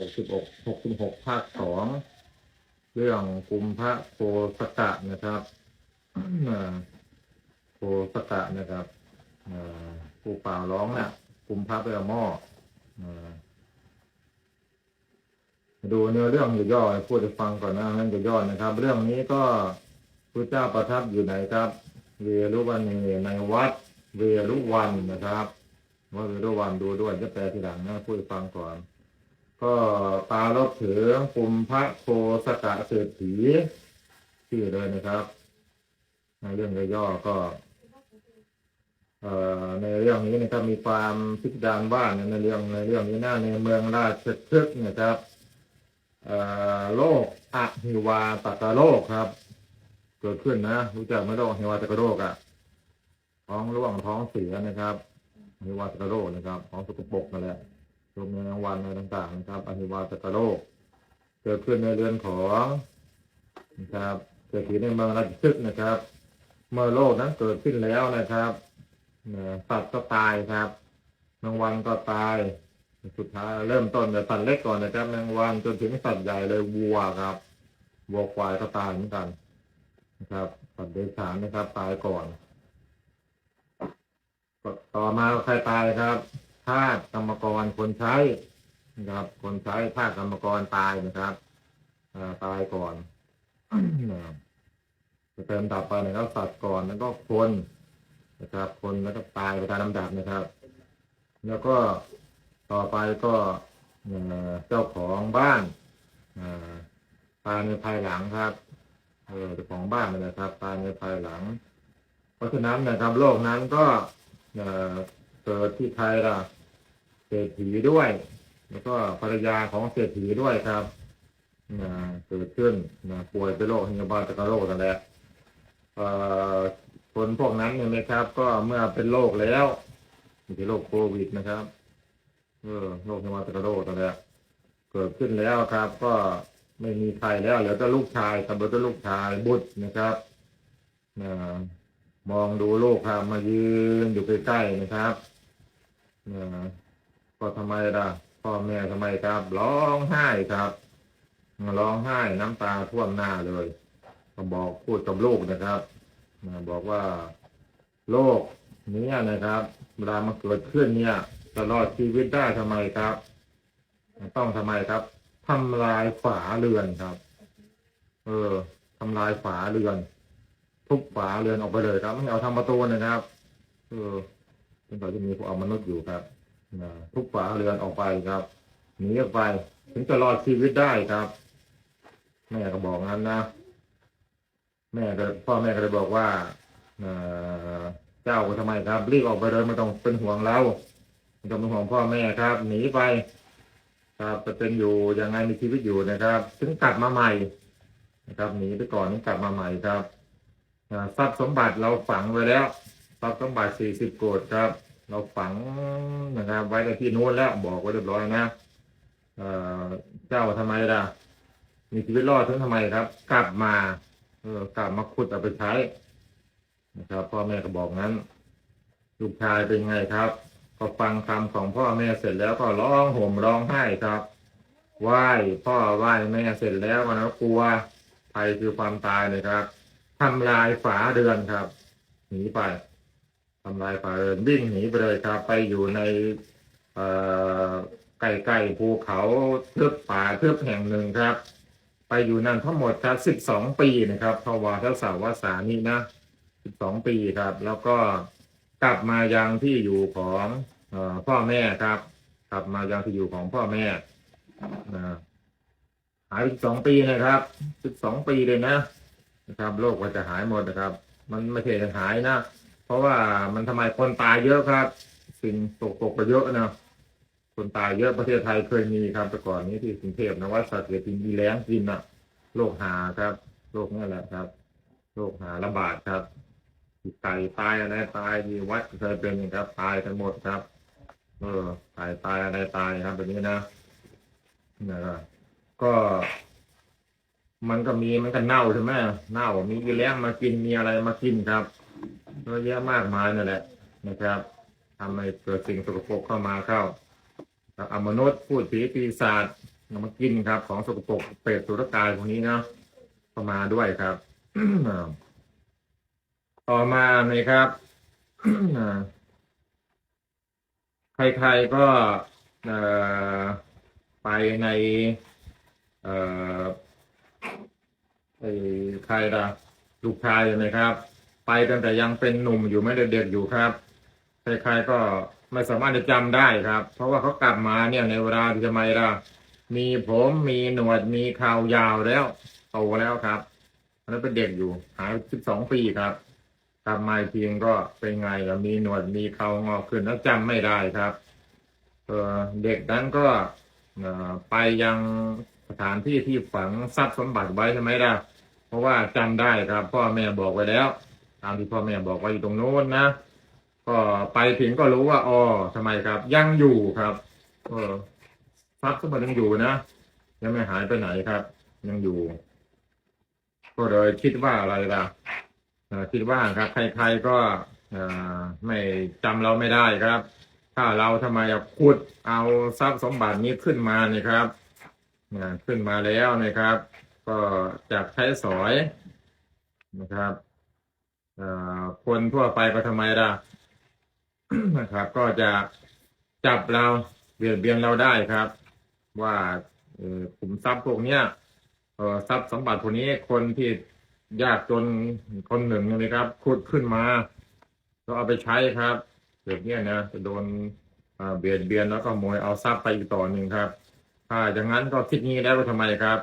หกสิบหกหกสิบหกภาคสองเรื่องกุมพระโพสกะนะครับโพสกะนะครับผู้ป่าร้องนะ่ะกุมพระเปลหม้ออ่าดูเนื้อเรื่องย่อๆพูดให้ฟังก่อนนะงั้นย่อๆนะครับ เรื่องนี้ก็พระเจ้าประทับอยู่ไหนครับ เวรุวันนีในวัด เวรุวันนะครับว่าเวรุวันดูด้วยจะแปลทีหลังนะพูดให้ฟังก่อน ก็ปารบถึงกุมพระโคสกะเศรษฐีชื่อเลยนะครับในเรื่องย่อๆก็เอ่อในเรื่องนี้นะครับมีความพิสดารณาว่าในเรื่องในเรื่องนี้นะในเมืองราชคฤห์นะครับเอ่อโรคอะหิวาตกะโรคครับ เกิดขึ้นนะรู้จักไหมโรคอหิวาตกะโรคอะท้องร่วงท้องเสียนะครับอหิวาตกะโรคนะครับท้องสกปรกนั่นแหละ ลมในกลางวันอะไรต่างๆนะครับอะหิวาตกโรคเกิดขึ้นในเรือนของนะครับเกิดขึ้นในเมืองราชคฤห์นะครับ เมื่อโรคนั้นเกิดขึ้นแล้วนะครับสัตว์ก็ตายครับแมงวันก็ตาย สุดท้ายเริ่มต้นจากสัตว์เล็กก่อนนะครับแมงวันจนถึงสัตว์ใหญ่เลยวัวครับวัวควายก็ตายเหมือนกันนะครับสัตว์เดรัจฉานนะครับ ตายก่อน ต่อมาใครตายครับ ทากรรมกรคนใช้นะครับ คนใช้ทากรรมกรตายนะครับอตายก่อนนะครับจะเติมดับไปนะครับสัตว์ก่อนแล้วก็คนนะครับ คนแล้วก็ตายไปตามลำดับนะครับ แล้วก็ต่อไปก็เจ้าของบ้านตายในภายหลังครับเจ้าของบ้านนะครับตายในภายหลัง เพราะฉะนั้นนะครับโลกนั้นก็เอ่อเกิดที่ไทยละ เศรษฐีด้วย แล้วก็ภรรยาของเศรษฐีด้วยครับนะเกิดขึ้นนะป่วยเป็นโรคหิวบาตกโรคนั่นแหละคนพวกนั้นเนี่ยนะครับ ก็เมื่อเป็นโรคแล้วไม่ใช่โรคโควิดนะครับเออโรคหิวบาตกโรคนั่นแหละเกิดขึ้นแล้วครับ ก็ไม่มีใครแล้วเหลือแต่ลูกชายครับเหลือแต่ลูกชายบุตรนะครับนะมองดูลูกครับมายืนอยู่ใกล้ๆนะครับนะ ก็ทำไมล่ะพ่อแม่ทำไมครับ ร้องไห้ครับร้องไห้น้ำตาท่วมหน้าเลย ก็บอกพูดกับลูกนะครับบอกว่าโรคเนี้นะครับเวลามันเกิดขึ้นเนี่ย ตลอดชีวิตได้ทำไมครับ ต้องทำไมครับทำลายฝาเรือนครับ เออทำลายฝาเรือน ทุบฝาเรือนออกไปเลยครับไม่เอาทำประตูนะครับ เออเป็นต่อจะมีพวกเอามนุษย์อยู่ครับ ทุบฝาเรือนออกไปครับหนีออกไป ถึงจะรอดชีวิตได้ครับ แม่ก็บอกงั้นนะแม่ก็พ่อแม่ก็เลยบอกว่าเจ้าทำไมครับ รีบออกไปเลยไม่ต้องเป็นห่วงเราไม่ต้องเป็นห่วงพ่อแม่ครับ หนีไปครับจะเป็นอยู่ยังไงมีชีวิตอยู่นะครับถึงกลับมาใหม่นะครับหนีไปก่อนถึงกลับมาใหม่ครับทรัพย์สมบัติเราฝังไว้แล้วทรัพย์สมบัติสี่สิบโกดครับ เราฝังนะครับไว้ในที่นู้นแล้วบอกไว้เรียบร้อยนะเอ่อเจ้าทำไมล่ะ มีชีวิตรอดถึงทำไมครับ กลับมา เออกลับมาขุดเอาไปใช้นะครับพ่อแม่ก็บอกงั้น ลูกชายเป็นไงครับก็ฟังคำของพ่อแม่เสร็จแล้วก็ร้องห่มร้องไห้ครับไหว้พ่อไหว้แม่เสร็จแล้วก็นะกลัวภัยคือความตายเลยครับทำลายฝาเรือนครับหนีไป ทำลายฝาเรือนวิ่งหนีไปเลยครับไปอยู่ในใกล้ๆภูเขาเทือกป่าเทือกแห่งหนึ่งครับ ไปอยู่นั่นทั้งหมดครับสิบสองปีนะครับภาวะทัศาวาสานี้นะสิบสองปีครับ แล้วก็กลับมายังที่อยู่ของอพ่อแม่ครับ กลับมายังที่อยู่ของพ่อแม่นะหายสิบสองปีนะครับสิบสองปีเลยนะนะครับโรคก็จะหายหมดนะครับ มันไม่ใช่หายนะ เพราะว่ามันทำไมคนตายเยอะครับ สิ่งตกตกไปเยอะนะคนตายเยอะประเทศไทยเคยมีครับแต่ก่อนนี้ที่กรุงเทพนะว่าสัตว์เกิดกินอีแล้งกินอะโรคหาครับโรคนี่แหละครับโรคหาระบาดครับไก่ตายอะไรตายที่วัดเคยเป็นครับ ตายกันหมดครับ เออไก่ตายอะไรตายครับแบบนี้นะนะก็ มันก็มีมันก็เน่าใช่ไหมเน่ามีอีแล้งมากินมีอะไรมากินครับ เยอะแยะมากมายนั่นแหละนะครับทำให้เกิดสิ่งสกปรกเข้ามาเข้าอมนุษย์พูดผีปีศาจเอามากินครับ ของสกปรกเปรตสุรกายพวกนี้เนาะเข้ามาด้วยครับต่อมาเลยครับใครๆก็ไปในใครล่ะลูกชายนะครับ ไปตั้งแต่ยังเป็นหนุ่มอยู่ไม่ได้เด็กอยู่ครับใครๆก็ไม่สามารถจะจำได้ครับ เพราะว่าเขากลับมาเนี่ยในเวลาที่ทำไมล่ะมีผมมีหนวดมีเขาวยาวแล้วโตแล้วครับตอนนั้นเป็นเด็กอยู่หายสิบสองปีครับกลับมาอีกทีก็เป็นไงล่ะมีหนวดมีเขางอกขึ้นแล้วจำไม่ได้ครับเเด็กนั้นก็ไปยังสถานที่ที่ฝังทรัพย์สมบัติไว้ใช่ไหมล่ะเพราะว่าจำได้ครับ พ่อแม่บอกไว้แล้ว ตามที่พ่อแม่บอกไว้อยู่ตรงโน้นนะก็ไปถึงก็รู้ว่าอ๋อทำไมครับ ยังอยู่ครับ เออทรัพย์สมบัติยังอยู่นะยังไม่หายไปไหนครับ ยังอยู่ ก็เลยคิดว่าอะไรล่ะคิดว่าครับ ใครๆก็ไม่จำเราไม่ได้ครับ ถ้าเราทำไมขุดเอาทรัพย์สมบัตินี้ขึ้นมาเนี่ยครับขึ้นมาแล้วนะครับ ก็จากใช้สอยนะครับ คนทั่วไปก็ทำไมล่ะนะครับ ก็จะจับเราเบียดเบียนเราได้ครับ ว่าขุมทรัพย์พวกเนี้ยทรัพย์สมบัติพวกนี้คนที่ยากจนคนหนึ่งนะครับขุดขึ้นมาก็เอาไปใช้ครับแบบนี้นะจะโดนเบียดเบียนแล้วก็โมยเอาทรัพย์ไปอีกต่อหนึ่งครับ ถ้าอย่างนั้นก็คิดงี้แล้วก็ทำไมครับ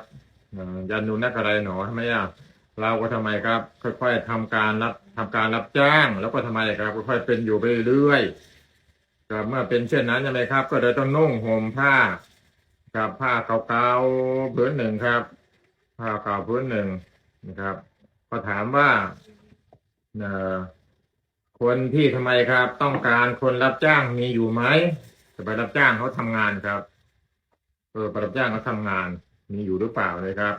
ยันนูนักอะไรหนอทำไมอะ เราก็ทำไมครับ ค่อย ๆทำการรับทำการรับจ้าง แล้วก็ทำไมครับ ค่อยๆเป็นอยู่ไปเรื่อยๆครับเมื่อเป็นเช่นนั้นใช่ไหมครับ ก็เลยต้องนุ่งห่มผ้ากับผ้าเก่าๆพื้นหนึ่งครับ ผ้าเก่าพื้นหนึ่งนะครับก็ถามว่าเอ่อคนที่ทำไมครับ ต้องการคนรับจ้างมีอยู่ไหมจะไปรับจ้างเขาทำงานครับเออไปรับจ้างเขาทำงานมีอยู่หรือเปล่าเลยครับ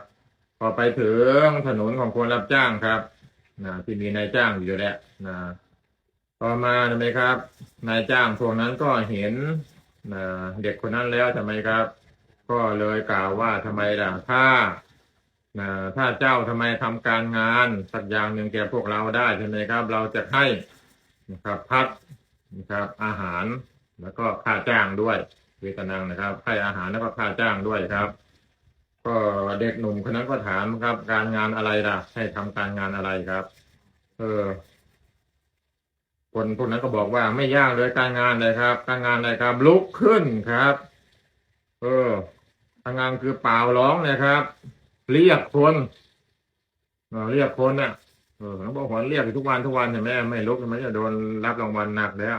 พอไปถึงถนนของคนรับจ้างครับนะที่มีนายจ้างอยู่แล้วนะต่อมาทำไมครับ นายจ้างพวกนั้นก็เห็นนะเด็กคนนั้นแล้วทำไมครับ ก็เลยกล่าวว่าทำไมล่ะถ้านะถ้าเจ้าทำไมทำการงานสักอย่างหนึ่งแก่พวกเราได้ใช่ไหมครับ เราจะให้นะครับพัดนะครับ อาหารแล้วก็ค่าจ้างด้วยเวทนังนะครับให้อาหารแล้วก็ค่าจ้างด้วยครับ ก็เด็กหนุ่มคนนั้นก็ถามครับ การงานอะไรล่ะ ให้ทำการงานอะไรครับ เออ คนพวกนั้นก็บอกว่าไม่ยากเลยการงานเลยครับ การงานอะไรครับ ลุกขึ้นครับ เออการงานคือเปล่าร้องนะครับ เรียกคนเออเรียกคนเนี่ยเออเขาบอกว่าเรียกทุกวันทุกวันเห็นไหมไม่ลุกมันจะโดนรับรางวัลหนักแล้ว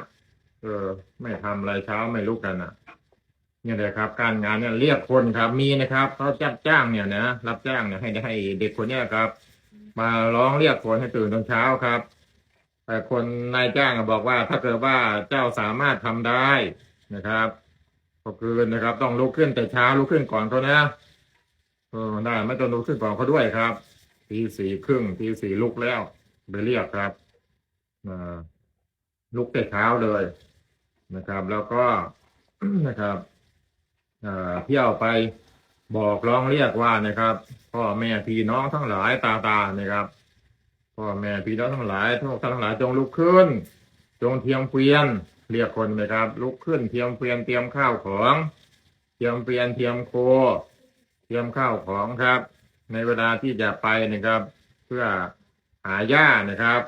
เออ ไม่ทำอะไรเช้าไม่ลุกกันอะ เนี่ยเลยครับ การงานเนี่ยเรียกคนครับมีนะครับเขาจ้างจ้างเนี่ยนะรับจ้างเนี่ยให้ให้เด็กคนเนี้ยครับ มาร้องเรียกคนให้ตื่นตอนเช้าครับ แต่คนนายจ้างบอกว่า ถ้าเกิดว่าเจ้าสามารถทำได้นะครับ ก็คือนะครับ ต้องลุกขึ้นแต่เช้าลุกขึ้นก่อนเขานะเออได้ไม่ต้องลุกขึ้นก่อนเขาด้วยครับทีสี่ครึ่งทีสี่ลุกแล้วไปเรียกครับอ่าลุกแต่เช้าเลยนะครับ แล้วก็นะครับ เอ่อเที่ยวไปบอกร้องเรียกว่านะครับ พ่อแม่พี่น้องทั้งหลายตาตานะครับ พ่อแม่พี่น้องทั้งหลายทุกท่านทั้งหลายจงลุกขึ้น จงเทียมเกวียนเรียกคนนะครับ ลุกขึ้นเทียมเกวียนเตรียมข้าวของ เทียมเกวียนเทียมโคเตรียมข้าวของครับ ในเวลาที่จะไปนะครับ เพื่อหาหญ้านะครับ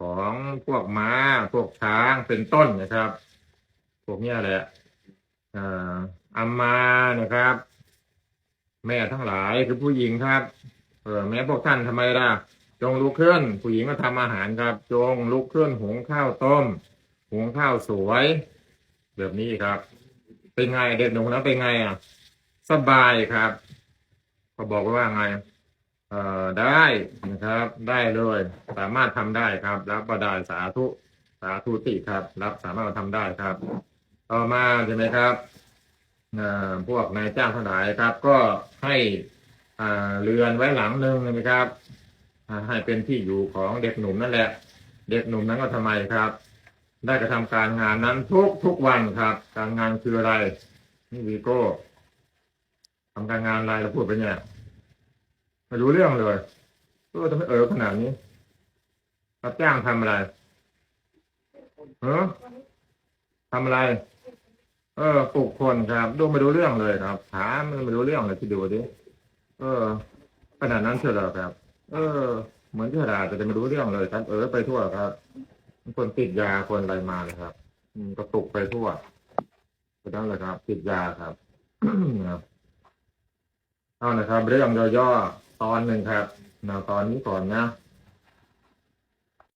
ของพวกม้าพวกช้างเป็นต้นนะครับ พวกนี้แหละ อามมานะครับ แม่ทั้งหลายคือผู้หญิงครับ เออแม้พวกท่านทำไมล่ะ จงลุกขึ้นผู้หญิงก็ทำอาหารครับ จงลุกขึ้นหุงข้าวต้ม หุงข้าวสวย แบบนี้ครับ เป็นไงเด็กหนุ่มนนั้นเป็นไงอะ สบายครับเขาบอกว่าไง เอ่อได้นะครับ ได้เลย สามารถทำได้ครับ รับก็ได้สาธุสาธุติครับ รับสามารถทำได้ครับ ต่อมาใช่ไหมครับพวกนายจ้างทั้งหลายครับ ก็ให้อ่าเรือนไว้หลังหนึ่งนะครับให้เป็นที่อยู่ของเด็กหนุ่มนั่นแหละ เด็กหนุ่มนั้นก็ทำไมครับ ได้กระทำการงานนั้นทุกทุกวันครับ การงานคืออะไร นี่วีโก้ทำการงานอะไรเราพูดไปเนี่ยไม่รู้เรื่องเลยเออทำไมเออขนาดนี้รับจ้างทำอะไรเออทำอะไร เออปลูกคนครับ ดูไม่รู้เรื่องเลยครับถามมันไม่รู้เรื่องเลยที่ดูดิเออขนาดนั้นเชียวเหรอครับ เออ เหมือนที่ดาแต่จะไม่รู้เรื่องเลยครับ เออไปทั่วครับคนติดยาคนอะไรมาเลยครับ อืมกระตุกไปทั่วก็นั่นแหละครับ ติดยาครับครับเอานะครับ เรื่องย่อๆตอนหนึ่งครับนะตอนนี้ก่อนนะ